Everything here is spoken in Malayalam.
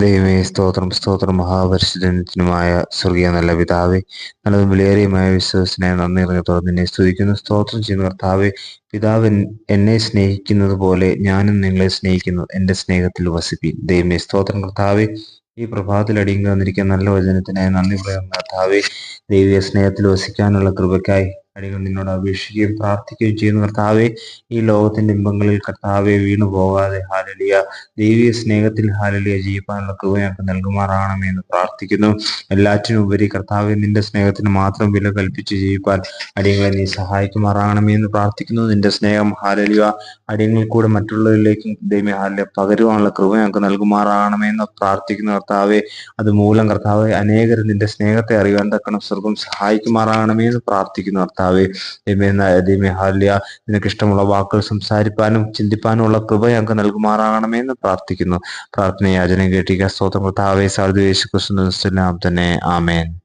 ദൈവമേ സ്തോത്രം സ്തോത്രം മഹാപരിശുദ്ധനുമായ സ്വർഗീയ നല്ല പിതാവേ നല്ലതും വിലയേറിയമായ വിശ്വസിനെ നന്ദി നിറഞ്ഞത്തോടെ നിന്നെ സ്തുതിക്കുന്നു. സ്തോത്രം ചെയ്യുന്ന കർത്താവെ പിതാവ് എന്നെ സ്നേഹിക്കുന്നത് പോലെ ഞാനും നിങ്ങളെ സ്നേഹിക്കുന്നു. എന്റെ സ്നേഹത്തിൽ വസിപ്പി ദൈവമേ സ്തോത്രം കർത്താവെ ഈ പ്രഭാതത്തിൽ അടിയങ്ങി വന്നിരിക്കുന്ന നല്ല വചനത്തിനായി നന്ദി പറയുന്ന കർത്താവെ. ദൈവീയ സ്നേഹത്തിൽ വസിക്കാനുള്ള കൃപയ്ക്കായി അടികൾ നിന്നോട് അപേക്ഷിക്കുകയും പ്രാർത്ഥിക്കുകയും ചെയ്യുന്ന കർത്താവെ ഈ ലോകത്തിന്റെ ഇമ്പങ്ങളിൽ കർത്താവെ വീണു പോകാതെ ഹാലലിയ. ദൈവീയ സ്നേഹത്തിൽ ഹാലലിയ ജീവിക്കാനുള്ള കൃപ ഞങ്ങൾക്ക് നൽകുമാറാണമേ എന്ന് പ്രാർത്ഥിക്കുന്നു. എല്ലാറ്റിനും ഉപരി കർത്താവെ നിന്റെ സ്നേഹത്തിന് മാത്രം വില കൽപ്പിച്ച് ജീവിക്കാൻ അടിയങ്ങളെ നീ സഹായിക്കുമാറാണമേ എന്ന് പ്രാർത്ഥിക്കുന്നു. നിന്റെ സ്നേഹം ഹാലലിയ അടിയങ്ങൾ കൂടെ മറ്റുള്ളവരിലേക്കും ദൈവം ഹാലിയ പകരുവാനുള്ള കൃപ ഞങ്ങൾക്ക് നൽകുമാറാണമേ എന്ന് പ്രാർത്ഥിക്കുന്ന കർത്താവെ അത് മൂലം കർത്താവെ അനേകർ നിന്റെ സ്നേഹത്തെ അറിയാൻ തക്കണം സ്വർഗം സഹായിക്കുമാറാകണമേ എന്ന് പ്രാർത്ഥിക്കുന്ന കർത്താവെ. ദൈവമേ ഹാലിയ നിനക്ക് ഇഷ്ടമുള്ള വാക്കുകൾ സംസാരിപ്പാനും ചിന്തിപ്പാനും ഉള്ള കൃപ ഞങ്ങൾക്ക് നൽകുമാറാകണമേ എന്ന് പ്രാർത്ഥിക്കുന്നു. പ്രാർത്ഥന യാചന കേട്ടിക സ്തോത്രം കർത്താവെ സാധു യേശു തന്നെ. ആമേൻ.